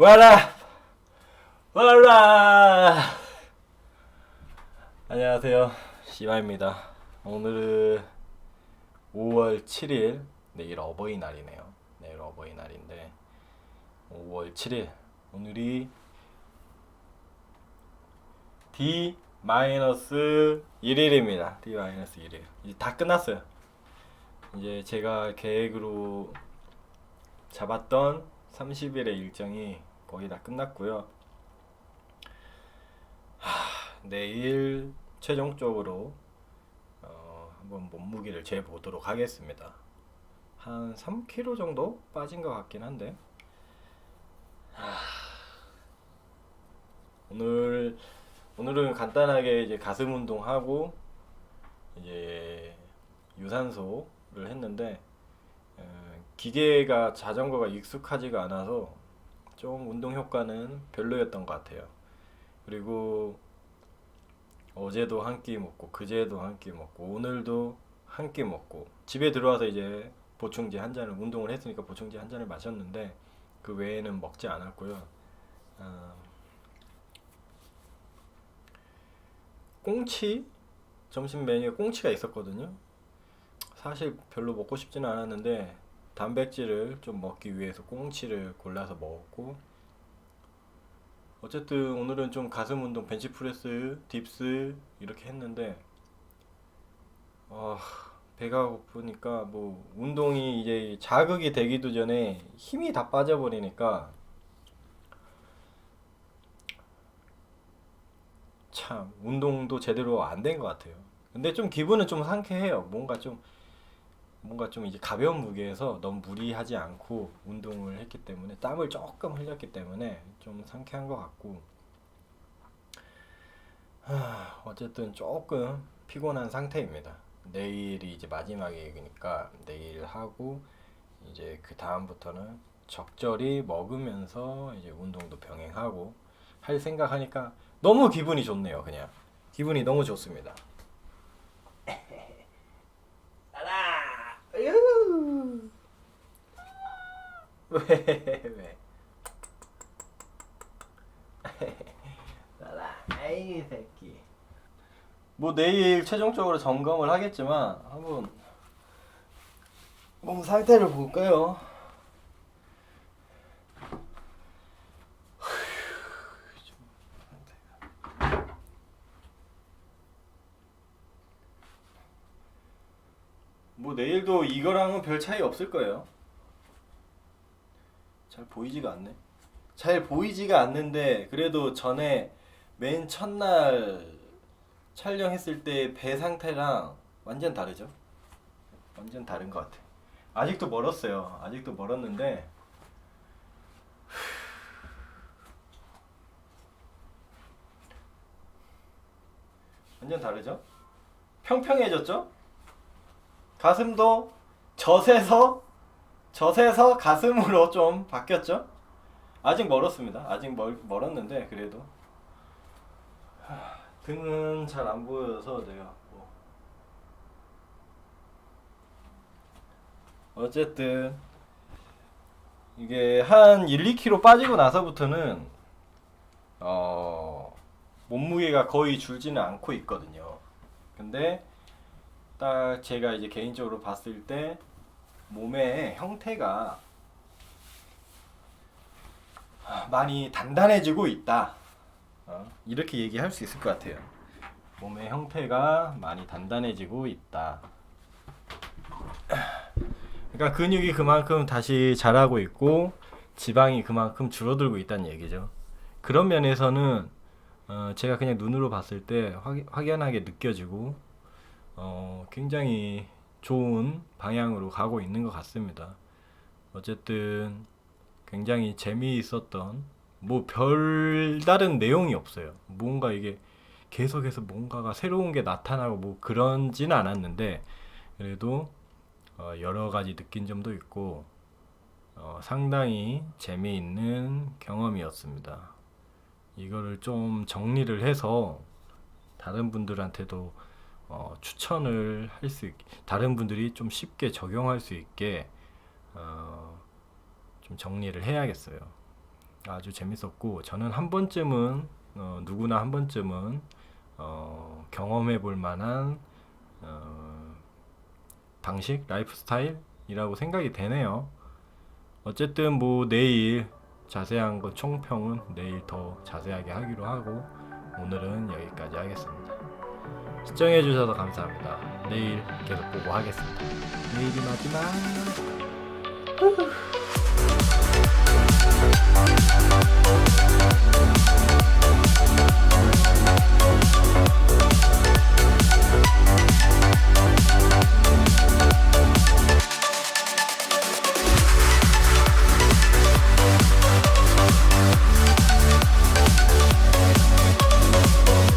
와라! 와라! 안녕하세요. 시바입니다. 오늘은 5월 7일, 내일 어버이날이네요. 내일 어버이날인데, 5월 7일, 오늘이 D-1일입니다. D-1일. 이제 다 끝났어요. 이제 제가 계획으로 잡았던 30일의 일정이 거의 다 끝났고요. 하, 내일 최종적으로 어, 한번 몸무게를 재 보도록 하겠습니다. 한 3kg 정도 빠진 것 같긴 한데 하, 오늘 오늘은 간단하게 이제 가슴 운동하고 이제 유산소를 했는데 어, 기계가 자전거가 익숙하지가 않아서 좀 운동 효과는 별로였던 것 같아요. 그리고 어제도 한 끼 먹고 그제도 한 끼 먹고 오늘도 한 끼 먹고 집에 들어와서 이제 보충제 한 잔을 운동을 했으니까 보충제 한 잔을 마셨는데 그 외에는 먹지 않았고요. 아, 꽁치 점심 메뉴에 꽁치가 있었거든요. 사실 별로 먹고 싶지는 않았는데 단백질을 좀 먹기 위해서 꽁치를 골라서 먹었고 어쨌든 오늘은 좀 가슴 운동 벤치프레스 딥스 이렇게 했는데 아 배가 고프니까 뭐 운동이 이제 자극이 되기도 전에 힘이 다 빠져버리니까 참 운동도 제대로 안 된 것 같아요. 근데 좀 기분은 좀 상쾌해요. 뭔가 좀 뭔가 좀 이제 가벼운 무게에서 너무 무리하지 않고 운동을 했기 때문에 땀을 조금 흘렸기 때문에 좀 상쾌한 것 같고 하, 어쨌든 조금 피곤한 상태입니다. 내일이 이제 마지막이니까 내일 하고 이제 그 다음부터는 적절히 먹으면서 이제 운동도 병행하고 할 생각하니까 너무 기분이 좋네요. 그냥 기분이 너무 좋습니다. 따라. 으. 왜 왜? 따라. 아이 새끼. 뭐 내일 최종적으로 점검을 하겠지만 한번 몸 상태를 볼까요? 뭐 내일도 이거랑은 별 차이 없을 거예요. 잘 보이지가 않네. 잘 보이지가 않는데 그래도 전에 맨 첫날 촬영했을 때 배 상태랑 완전 다르죠? 완전 다른 것 같아. 아직도 멀었어요. 아직도 멀었는데 완전 다르죠? 평평해졌죠? 가슴도 젖에서 젖에서 가슴으로 좀 바뀌었죠? 아직 멀었습니다. 아직 멀, 멀었는데 그래도 하, 등은 잘 안 보여서 내가 뭐. 어쨌든 이게 한 1, 2kg 빠지고 나서부터는 어 몸무게가 거의 줄지는 않고 있거든요. 근데 딱 제가 이제 개인적으로 봤을 때 몸의 형태가 많이 단단해지고 있다. 어, 이렇게 얘기할 수 있을 것 같아요. 몸의 형태가 많이 단단해지고 있다. 그러니까 근육이 그만큼 다시 자라고 있고 지방이 그만큼 줄어들고 있다는 얘기죠. 그런 면에서는 어, 제가 그냥 눈으로 봤을 때 확, 확연하게 느껴지고 어, 굉장히 좋은 방향으로 가고 있는 것 같습니다. 어쨌든 굉장히 재미있었던 뭐 별다른 내용이 없어요. 뭔가 이게 계속해서 뭔가가 새로운 게 나타나고 뭐 그런지는 않았는데 그래도 어, 여러 가지 느낀 점도 있고 어, 상당히 재미있는 경험이었습니다. 이거를 좀 정리를 해서 다른 분들한테도 어, 추천을 할 수 있게 다른 분들이 좀 쉽게 적용할 수 있게 어, 좀 정리를 해야겠어요. 아주 재밌었고 저는 한 번쯤은 어, 누구나 한 번쯤은 어, 경험해 볼 만한 어, 방식 라이프 스타일이라고 생각이 되네요. 어쨌든 뭐 내일 자세한 거 총평은 내일 더 자세하게 하기로 하고 오늘은 여기까지 하겠습니다. 시청해 주셔서 감사합니다. 내일 계속 보고 하겠습니다. 내일이 마지막.